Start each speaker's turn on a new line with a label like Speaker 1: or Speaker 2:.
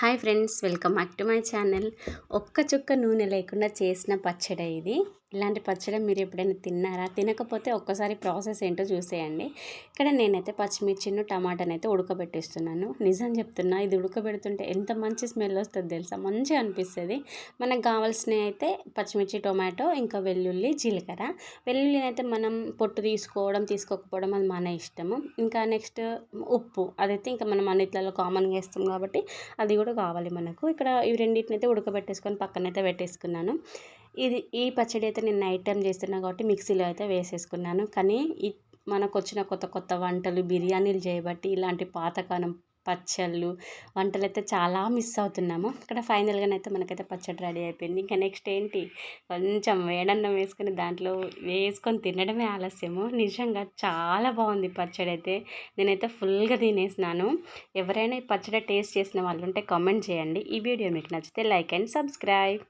Speaker 1: Hi friends welcome back to my channel. ఒక్క చుక్క నూనె లేకుండా చేసిన పచ్చడి ఇది. ఇలాంటి పచ్చడి మీరు ఎప్పుడైనా తిన్నారా? తినకపోతే ఒక్కసారి ప్రాసెస్ ఏంటో చూసేయండి. ఇక్కడ నేనైతే పచ్చిమిర్చిను టమాటాని అయితే ఉడకబెట్టిస్తున్నాను. నిజం చెప్తున్నా ఇది ఉడకబెడుతుంటే ఎంత మంచి స్మెల్ వస్తుంది తెలుసా? మంచిగా అనిపిస్తుంది. మనకు కావాల్సినవి అయితే పచ్చిమిర్చి టొమాటో ఇంకా వెల్లుల్లి జీలకర్ర. వెల్లుల్లిని అయితే మనం పొట్టు తీసుకోవడం తీసుకోకపోవడం అది మన ఇష్టము. ఇంకా నెక్స్ట్ ఉప్పు. అదైతే ఇంకా మనం అన్నిట్లలో కామన్గా వేస్తాం కాబట్టి అది కూడా కావాలి మనకు. ఇక్కడ ఈ రెండింటిని అయితే ఉడకబెట్టేసుకొని పక్కనైతే పెట్టేసుకున్నాను. ఇది ఈ పచ్చడి అయితే నేను నైట్ టైం చేస్తున్నా కాబట్టి మిక్సీలో అయితే వేసేసుకున్నాను. కానీ ఈ మనకు వచ్చిన కొత్త కొత్త వంటలు బిర్యానీలు చేయబట్టి ఇలాంటి పాతకాలం పచ్చళ్ళు వంటలు అయితే చాలా మిస్ అవుతున్నాము. ఇక్కడ ఫైనల్గానైతే మనకైతే పచ్చడి రెడీ అయిపోయింది. ఇంకా నెక్స్ట్ ఏంటి? కొంచెం వేడన్నం వేసుకుని దాంట్లో వేసుకొని తినడమే ఆలస్యము. నిజంగా చాలా బాగుంది పచ్చడి అయితే నేనైతే ఫుల్గా తినేసినాను. ఎవరైనా ఈ పచ్చడి టేస్ట్ చేసిన వాళ్ళు ఉంటే కామెంట్ చేయండి. ఈ వీడియో మీకు నచ్చితే లైక్ అండ్ సబ్స్క్రైబ్.